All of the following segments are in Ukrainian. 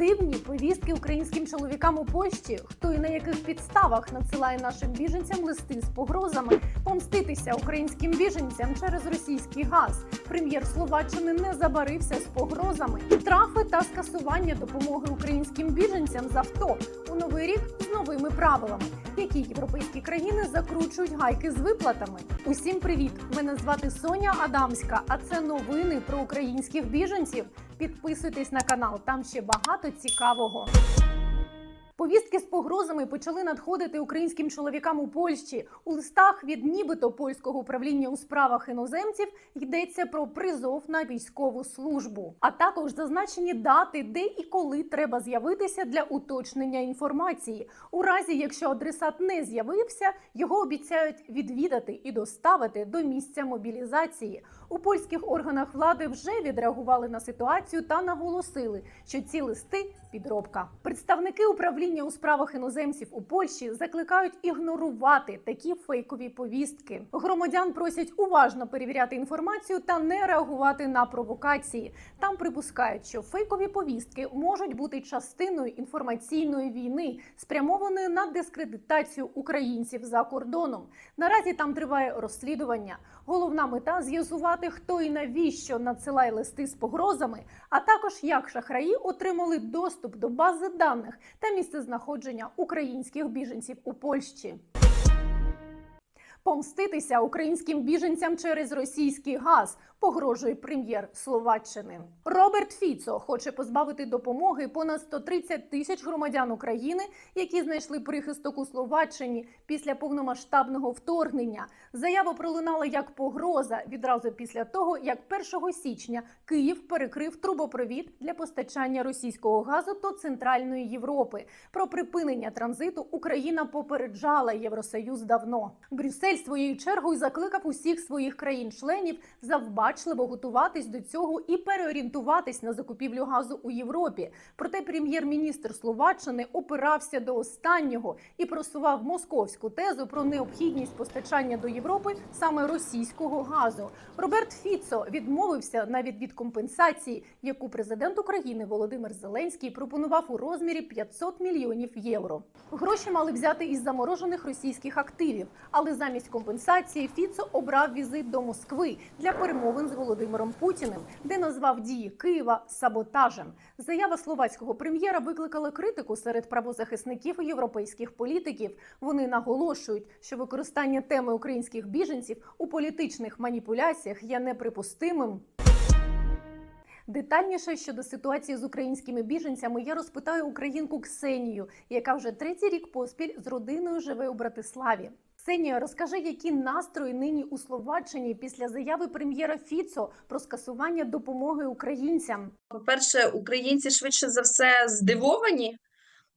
Дивні повістки українським чоловікам у Польщі, хто і на яких підставах надсилає нашим біженцям листи з погрозами помститися українським біженцям через російський газ. Прем'єр Словаччини не забарився з погрозами. Штрафи та скасування допомоги українським біженцям з авто у новий рік з новими правилами. Які європейські країни закручують гайки з виплатами? Усім привіт! Мене звати Соня Адамська. А це новини про українських біженців. Підписуйтесь на канал, там ще багато цікавого. Повістки з погрозами почали надходити українським чоловікам у Польщі. У листах від нібито польського управління у справах іноземців йдеться про призов на військову службу, а також зазначені дати, де і коли треба з'явитися для уточнення інформації. У разі, якщо адресат не з'явився, його обіцяють відвідати і доставити до місця мобілізації. У польських органах влади вже відреагували на ситуацію та наголосили, що ці листи підробка. Представники управління у справах іноземців у Польщі закликають ігнорувати такі фейкові повістки. Громадян просять уважно перевіряти інформацію та не реагувати на провокації. Там припускають, що фейкові повістки можуть бути частиною інформаційної війни, спрямованої на дискредитацію українців за кордоном. Наразі там триває розслідування. Головна мета з'ясувати, хто і навіщо надсилає листи з погрозами, а також як шахраї отримали доступ до бази даних та місце знаходження українських біженців у Польщі. Помститися українським біженцям через російський газ погрожує прем'єр Словаччини. Роберт Фіцо хоче позбавити допомоги понад 130 тисяч громадян України, які знайшли прихисток у Словаччині після повномасштабного вторгнення. Заява пролунала як погроза відразу після того, як 1 січня Київ перекрив трубопровід для постачання російського газу до Центральної Європи. Про припинення транзиту Україна попереджала Євросоюз давно. Брюссель своєю чергою закликав усіх своїх країн-членів завбачливо готуватись до цього і переорієнтуватись на закупівлю газу у Європі. Проте прем'єр-міністр Словаччини опирався до останнього і просував московську тезу про необхідність постачання до Європи саме російського газу. Роберт Фіцо відмовився навіть від компенсації, яку президент України Володимир Зеленський пропонував у розмірі 500 мільйонів євро. Гроші мали взяти із заморожених російських активів, але замість компенсації Фіцо обрав візит до Москви для перемовин з Володимиром Путіним, де назвав дії Києва саботажем. Заява словацького прем'єра викликала критику серед правозахисників і європейських політиків. Вони наголошують, що використання теми українських біженців у політичних маніпуляціях є неприпустимим. Детальніше щодо ситуації з українськими біженцями я розпитаю українку Ксенію, яка вже третій рік поспіль з родиною живе у Братиславі. Ксенія, розкажи, які настрої нині у Словаччині після заяви прем'єра Фіцо про скасування допомоги українцям. По-перше, українці швидше за все здивовані,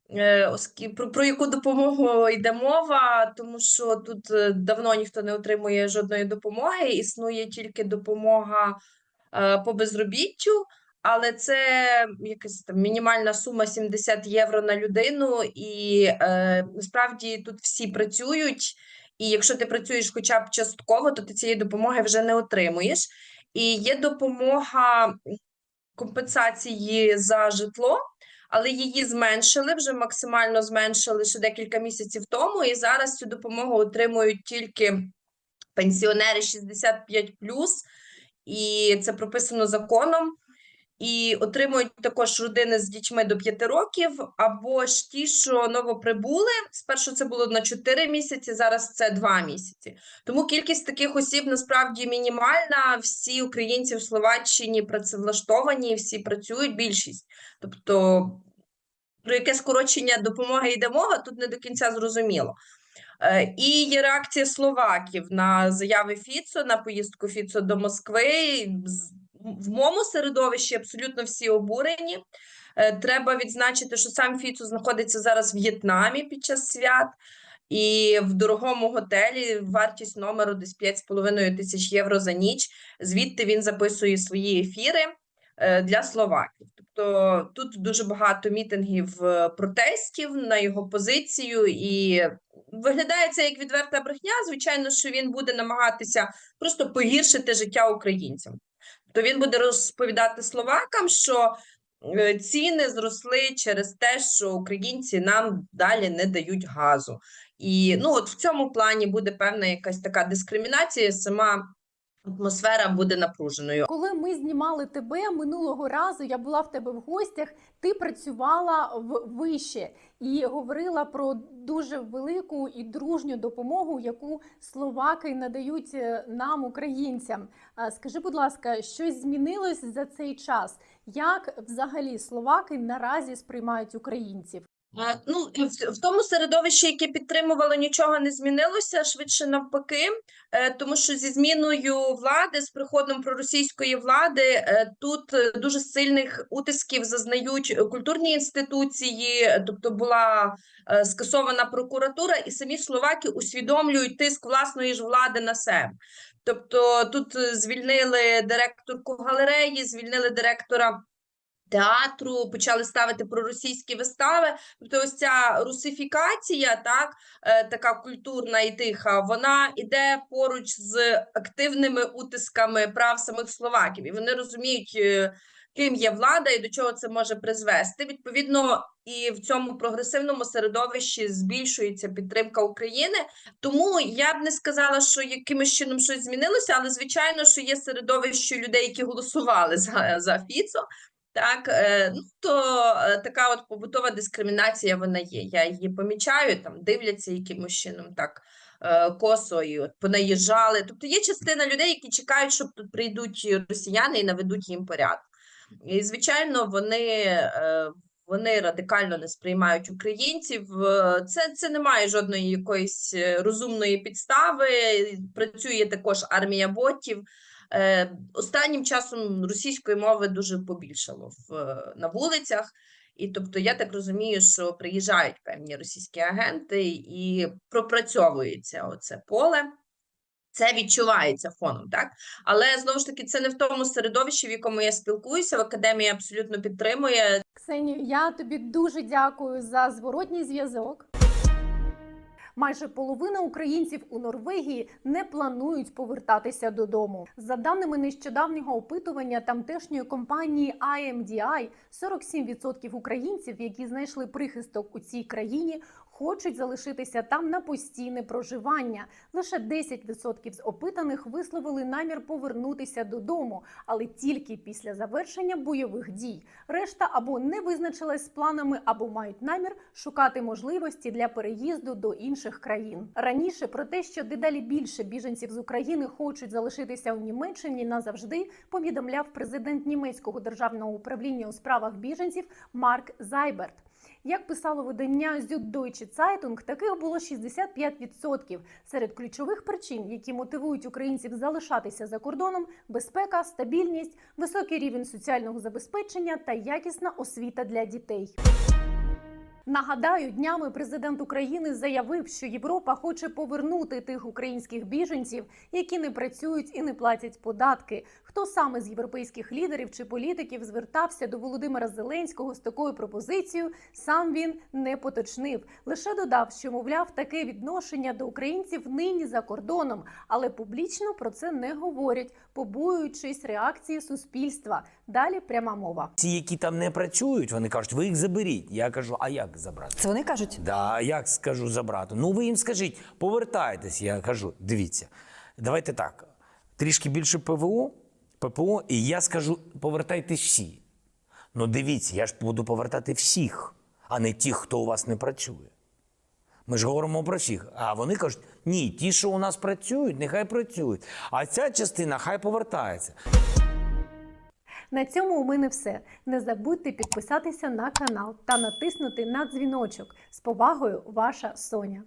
е, оскі- про, про яку допомогу йде мова, тому що тут е, давно ніхто не отримує жодної допомоги, існує тільки допомога е, по безробіттю, але це якась там мінімальна сума 70 євро на людину, і е, насправді тут всі працюють. І якщо ти працюєш хоча б частково, то ти цієї допомоги вже не отримуєш. І є допомога компенсації за житло, але її зменшили, вже максимально зменшили ще декілька місяців тому, і зараз цю допомогу отримують тільки пенсіонери 65+, і це прописано законом. І отримують також родини з дітьми до 5 років, або ж ті, що новоприбули. Спершу це було на 4 місяці, зараз це 2 місяці. Тому кількість таких осіб насправді мінімальна. Всі українці в Словаччині працевлаштовані, всі працюють, більшість. Тобто, про яке скорочення допомоги йде мова, тут не до кінця зрозуміло. Е, І є реакція словаків на заяви Фіцо, на поїздку Фіцо до Москви. В моєму середовищі абсолютно всі обурені. Е, Треба відзначити, що сам Фіцо знаходиться зараз в В'єтнамі під час свят, і в дорогому готелі вартість номеру десь 5,5 тисяч євро за ніч. Звідти він записує свої ефіри е, для словаків. Тобто тут дуже багато мітингів е, протестів на його позицію, і виглядає це як відверта брехня. Звичайно, що він буде намагатися просто погіршити життя українцям. То він буде розповідати словакам, що е, ціни зросли через те, що українці нам далі не дають газу. І ну, от в цьому плані буде певна якась така дискримінація, сама атмосфера буде напруженою. Коли ми знімали тебе минулого разу, я була в тебе в гостях. Ти працювала в вище і говорила про дуже велику і дружню допомогу, яку словаки надають е, нам, українцям. Скажи, будь ласка, щось змінилось за цей час? Як взагалі словаки наразі сприймають українців? Е, Ну, в, тому середовищі, яке підтримувало, нічого не змінилося, швидше навпаки, е, тому що зі зміною влади, з приходом проросійської влади, е, тут дуже сильних утисків зазнають культурні інституції, тобто була скасована прокуратура, і самі словаки усвідомлюють тиск власної ж влади на себе. Тобто тут звільнили директорку галереї, звільнили директора театру, почали ставити проросійські вистави. Тобто, ось ця русифікація, так, е, така культурна і тиха, вона іде поруч з активними утисками прав самих словаків, і вони розуміють. е, Ким є влада і до чого це може призвести. Відповідно, і в цьому прогресивному середовищі збільшується підтримка України. Тому я б не сказала, що якимось чином щось змінилося, але звичайно, що є середовище людей, які голосували за, за Фіцо. Так, е, ну то е, така от побутова дискримінація вона є. Я її помічаю, там дивляться якимось чином так е, косо і от понаїжджали. Тобто є частина людей, які чекають, щоб тут прийдуть росіяни і наведуть їм порядок. І звичайно, вони, вони радикально не сприймають українців. Це, це не має жодної якоїсь розумної підстави. Працює також армія ботів. Е, Останнім часом російської мови дуже побільшало в, е, на вулицях. І тобто, я так розумію, що приїжджають певні російські агенти і пропрацьовується оце поле. Це відчувається фоном, так? Але знову ж таки, це не в тому середовищі, в якому я спілкуюся. В академії абсолютно підтримує. Ксенію, я тобі дуже дякую за зворотній зв'язок. Майже половина українців у Норвегії не планують повертатися додому. За даними нещодавнього опитування тамтешньої компанії IMDI, 47% українців, які знайшли прихисток у цій країні, хочуть залишитися там на постійне проживання. Лише 10% з опитаних висловили намір повернутися додому, але тільки після завершення бойових дій. Решта або не визначилась з планами, або мають намір шукати можливості для переїзду до інших країн. Раніше про те, що дедалі більше біженців з України хочуть залишитися у Німеччині назавжди, повідомляв президент німецького державного управління у справах біженців Марк Зайберт. Як писало видання Süddeutsche Zeitung, таких було 65%. Серед ключових причин, які мотивують українців залишатися за кордоном: безпека, стабільність, високий рівень соціального забезпечення та якісна освіта для дітей. Нагадаю, днями президент України заявив, що Європа хоче повернути тих українських біженців, які не працюють і не платять податки. Хто саме з європейських лідерів чи політиків звертався до Володимира Зеленського з такою пропозицією, сам він не поточнив. Лише додав, що мовляв таке відношення до українців нині за кордоном, але публічно про це не говорять, побоюючись реакції суспільства. Далі пряма мова. Ті, які там не працюють, вони кажуть, ви їх заберіть. Я кажу, а як забрати? Це вони кажуть? Да, як скажу забрати? Ну ви їм скажіть, повертайтесь. Я кажу, дивіться, давайте так. Трішки більше ПВО, ППО, і я скажу, повертайтесь всі. Ну дивіться, я ж буду повертати всіх, а не тих, хто у вас не працює. Ми ж говоримо про всіх. А вони кажуть, ні, ті, що у нас працюють, нехай працюють. А ця частина хай повертається. На цьому у мене все. Не забудьте підписатися на канал та натиснути на дзвіночок. З повагою, ваша Соня.